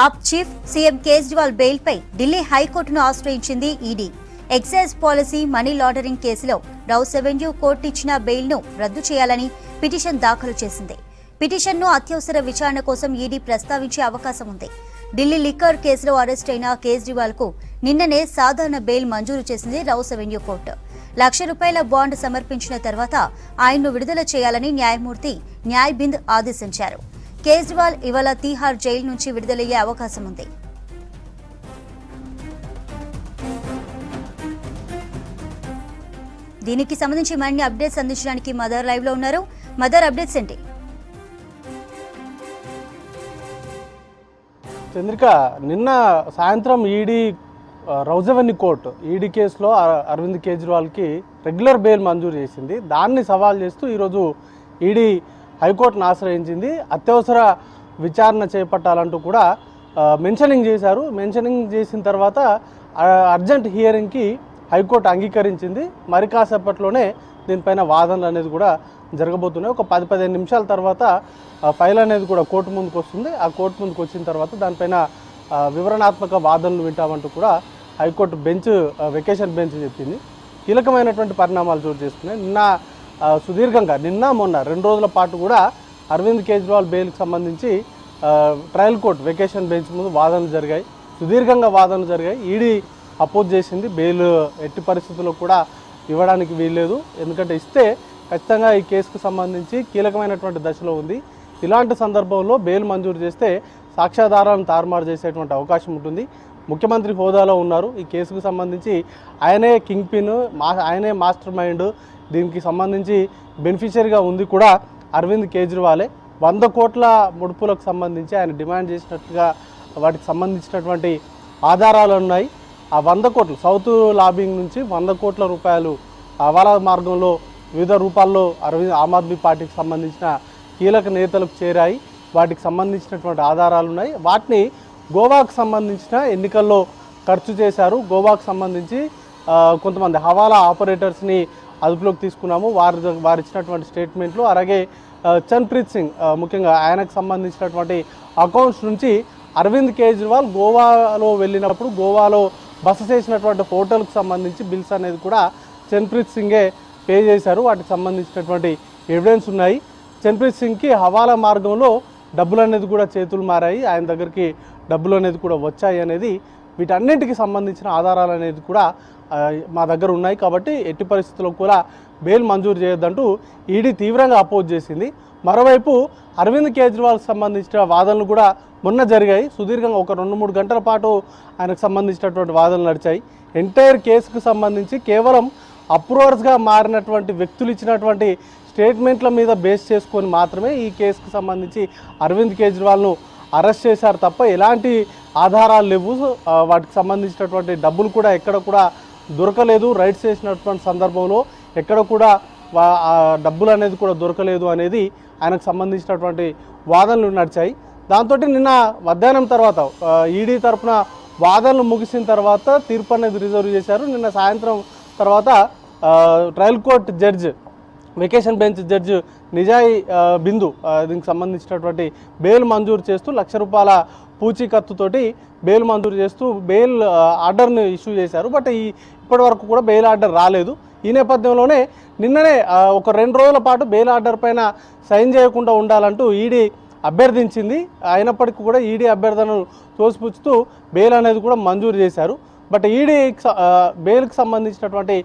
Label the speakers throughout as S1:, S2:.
S1: ఆప్ chief CM Kejriwal బెయిల్పై ఢిల్లీ హైకోర్టును ఆశ్రయించింది ED. Excise policy money laundering కేసులో రౌ రెవెన్యూ కోర్టు ఇచ్చిన బెయిల్ను రద్దు చేయాలని పిటిషన్ దాఖలు చేసింది. పిటిషన్ను అత్యవసర విచారణ కోసం ఈడీ ప్రస్తావించే అవకాశం ఉంది. ఢిల్లీ లిక్కర్ కేసులో అరెస్ట్ అయిన కేజ్రీవాల్కు నిన్ననే సాధారణ బెయిల్ మంజూరు చేసింది రౌస్ రెవెన్యూ కోర్టు. లక్ష రూపాయల బాండ్ సమర్పించిన తర్వాత ఆయన్ను విడుదల చేయాలని న్యాయమూర్తి న్యాయబింద్ ఆదేశించారు. కేజ్రీవాల్ ఇవాళ తీహార్ జైలు నుంచి విడుదలయ్యే అవకాశం ఉంది. దీనికి సంబంధించి మరిన్ని అప్డేట్స్ అందించడానికి మదర్ లైవ్లో ఉన్నారు. మదర్ అప్డేట్స్ ఏంటి?
S2: చంద్రిక నిన్న సాయంత్రం ఈడీ రౌజవెన్ని కోర్టు ఈడీ కేసులో అరవింద్ కేజ్రీవాల్కి రెగ్యులర్ బెయిల్ మంజూరు చేసింది. దాన్ని సవాల్ చేస్తూ ఈరోజు ఈడీ హైకోర్టును ఆశ్రయించింది. అత్యవసర విచారణ చేపట్టాలంటూ కూడా మెన్షనింగ్ చేశారు. మెన్షనింగ్ చేసిన తర్వాత అర్జెంట్ హియరింగ్కి హైకోర్టు అంగీకరించింది. మరి కాసేపట్లోనే దీనిపైన వాదనలు అనేది కూడా జరగబోతున్నాయి. ఒక పది పదిహేను నిమిషాల తర్వాత ఫైల్ అనేది కూడా కోర్టు ముందుకు వస్తుంది. ఆ కోర్టు ముందుకు వచ్చిన తర్వాత దానిపైన వివరణాత్మక వాదనలు వింటామంటూ కూడా హైకోర్టు బెంచ్ వెకేషన్ బెంచ్ చెప్పింది. కీలకమైనటువంటి పరిణామాలు చోటు చేసుకున్నాయి. నిన్న సుదీర్ఘంగా నిన్న మొన్న రెండు రోజుల పాటు కూడా అరవింద్ కేజ్రీవాల్ బెయిల్కి సంబంధించి ట్రయల్ కోర్టు వెకేషన్ బెంచ్ ముందు వాదనలు జరిగాయి. సుదీర్ఘంగా వాదనలు జరిగాయి. ఈడీ అపోజ్ చేసింది. బెయిల్ ఎట్టి పరిస్థితుల్లో కూడా ఇవ్వడానికి వీల్లేదు. ఎందుకంటే ఇస్తే ఖచ్చితంగా ఈ కేసుకు సంబంధించి కీలకమైనటువంటి దశలో ఉంది. ఇలాంటి సందర్భంలో బెయిల్ మంజూరు చేస్తే సాక్ష్యాధారాలను తారుమారు చేసేటువంటి అవకాశం ఉంటుంది. ముఖ్యమంత్రి హోదాలో ఉన్నారు. ఈ కేసుకు సంబంధించి ఆయనే కింగ్ పిన్ మా ఆయనే మాస్టర్ మైండ్ దీనికి సంబంధించి బెనిఫిషియరీగా ఉంది కూడా అరవింద్ కేజ్రీవాలే. వంద కోట్ల ముడుపులకు సంబంధించి ఆయన డిమాండ్ చేసినట్టుగా వాటికి సంబంధించినటువంటి ఆధారాలు ఉన్నాయి. ఆ వంద కోట్లు సౌత్ లాబింగ్ నుంచి వంద కోట్ల రూపాయలు హవాలా మార్గంలో వివిధ రూపాల్లో అరవింద్ ఆమ్ ఆద్మీ పార్టీకి సంబంధించిన కీలక నేతలకు చేరాయి. వాటికి సంబంధించినటువంటి ఆధారాలు ఉన్నాయి. వాటిని గోవాకు సంబంధించిన ఎన్నికల్లో ఖర్చు చేశారు. గోవాకు సంబంధించి కొంతమంది హవాలా ఆపరేటర్స్ని అదుపులోకి తీసుకున్నాము. వారి వారు ఇచ్చినటువంటి స్టేట్మెంట్లు అలాగే చన్ప్రీత్ సింగ్ ముఖ్యంగా ఆయనకు సంబంధించినటువంటి అకౌంట్స్ నుంచి అరవింద్ కేజ్రీవాల్ గోవాలో వెళ్ళినప్పుడు గోవాలో బస చేసినటువంటి హోటల్కి సంబంధించి బిల్స్ అనేది కూడా చన్ప్రీత్ సింగే పే చేశారు. వాటికి సంబంధించినటువంటి ఎవిడెన్స్ ఉన్నాయి. చన్ప్రీత్ సింగ్కి హవాలా మార్గంలో డబ్బులు అనేది కూడా చేతులు మారాయి. ఆయన దగ్గరికి డబ్బులు అనేది కూడా వచ్చాయి అనేది వీటన్నింటికి సంబంధించిన ఆధారాలు అనేది కూడా మా దగ్గర ఉన్నాయి కాబట్టి ఎట్టి పరిస్థితుల్లో కూడా బెయిల్ మంజూరు చేయొద్దంటూ ఈడీ తీవ్రంగా అపోజ్ చేసింది. మరోవైపు అరవింద్ కేజ్రీవాల్ సంబంధించిన వాదనలు కూడా మొన్న జరిగాయి. సుదీర్ఘంగా ఒక రెండు మూడు గంటల పాటు ఆయనకు సంబంధించినటువంటి వాదనలు నడిచాయి. ఎంటైర్ కేసుకు సంబంధించి కేవలం అప్రూవర్స్గా మారినటువంటి వ్యక్తులు ఇచ్చినటువంటి స్టేట్మెంట్ల మీద బేస్ చేసుకొని మాత్రమే ఈ కేసుకు సంబంధించి అరవింద్ కేజ్రీవాల్ను అరెస్ట్ చేశారు తప్ప ఎలాంటి ఆధారాలు లేవు. వాటికి సంబంధించినటువంటి డబ్బులు కూడా ఎక్కడ కూడా దొరకలేదు రైట్స్ చేసినటువంటి సందర్భంలో ఎక్కడ కూడా డబ్బులు అనేది కూడా దొరకలేదు అనేది ఆయనకు సంబంధించినటువంటి వాదనలు నడిచాయి. దాంతో నిన్న మధ్యాహ్నం తర్వాత ఈడీ తరఫున వాదనలు ముగిసిన తర్వాత తీర్పు అనేది రిజర్వ్ చేశారు. నిన్న సాయంత్రం తర్వాత trial court judge vacation bench judge Niyay Bindu దీనికి సంబంధించినటువంటి బెయిల్ మంజూరు చేస్తూ లక్ష రూపాయల పూచీకత్తుతోటి బెయిల్ మంజూరు చేస్తూ బెయిల్ ఆర్డర్ను ఆర్డర్ని ఇష్యూ చేశారు. బట్ ఈ ఇప్పటి వరకు కూడా బెయిల్ ఆర్డర్ రాలేదు. ఈ నేపథ్యంలోనే నిన్ననే ఒక రెండు రోజుల పాటు బెయిల్ ఆర్డర్ పైన సైన్ చేయకుండా ఉండాలంటూ ఈడీ అభ్యర్థించింది. అయినప్పటికీ కూడా ఈడీ అభ్యర్థనను తోసిపుచ్చుతూ బెయిల్ అనేది కూడా మంజూరు చేశారు. బట్ ఈడీ బెయిల్కి సంబంధించినటువంటి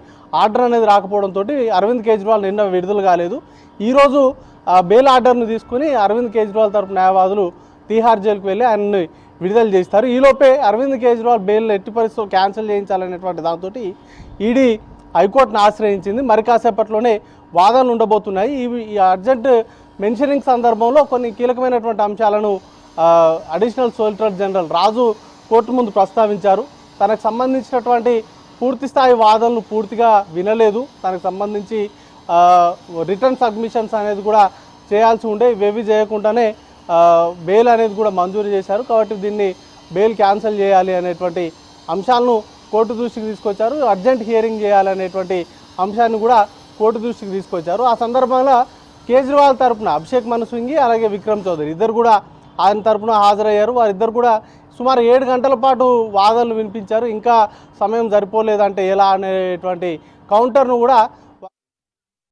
S2: ఆర్డర్ అనేది రాకపోవడంతో అరవింద్ కేజ్రీవాల్ నిన్న విడుదల కాలేదు. ఈరోజు బెయిల్ ఆర్డర్ను తీసుకుని అరవింద్ కేజ్రీవాల్ తరపు న్యాయవాదులు తీహార్ జైలుకు వెళ్ళి ఆయన్ని విడుదల చేస్తారు. ఈలోపే అరవింద్ కేజ్రీవాల్ బెయిల్ ఎట్టి పరిస్థితులు క్యాన్సిల్ చేయించాలనేటువంటి దాంతో ఈడీ హైకోర్టును ఆశ్రయించింది. మరి కాసేపట్లోనే వాదనలు ఉండబోతున్నాయి. ఇవి ఈ అర్జెంట్ మెన్షనింగ్ సందర్భంలో కొన్ని కీలకమైనటువంటి అంశాలను additional solicitor general Raju court ముందు ప్రస్తావించారు. తనకు సంబంధించినటువంటి పూర్తి స్థాయి వాదనలు పూర్తిగా వినలేదు. తనకు సంబంధించి రిటర్న్ సబ్మిషన్స్ అనేది కూడా చేయాల్సి ఉండే ఇవేవి చేయకుండానే బెయిల్ అనేది కూడా మంజూరు చేశారు. కాబట్టి దీన్ని బెయిల్ క్యాన్సిల్ చేయాలి అనేటువంటి అంశాలను కోర్టు దృష్టికి తీసుకొచ్చారు. అర్జెంట్ హియరింగ్ చేయాలనేటువంటి అంశాన్ని కూడా కోర్టు దృష్టికి తీసుకొచ్చారు. ఆ సందర్భంలో కేజ్రీవాల్ తరపున అభిషేక్ మను అలాగే విక్రమ్ చౌదరి ఇద్దరు కూడా ఆయన తరపున హాజరయ్యారు. వారిద్దరు కూడా సుమారు ఏడు గంటల పాటు వాదనలు వినిపించారు. ఇంకా సమయం సరిపోలేదంటే ఎలా అనేటువంటి కౌంటర్ను కూడా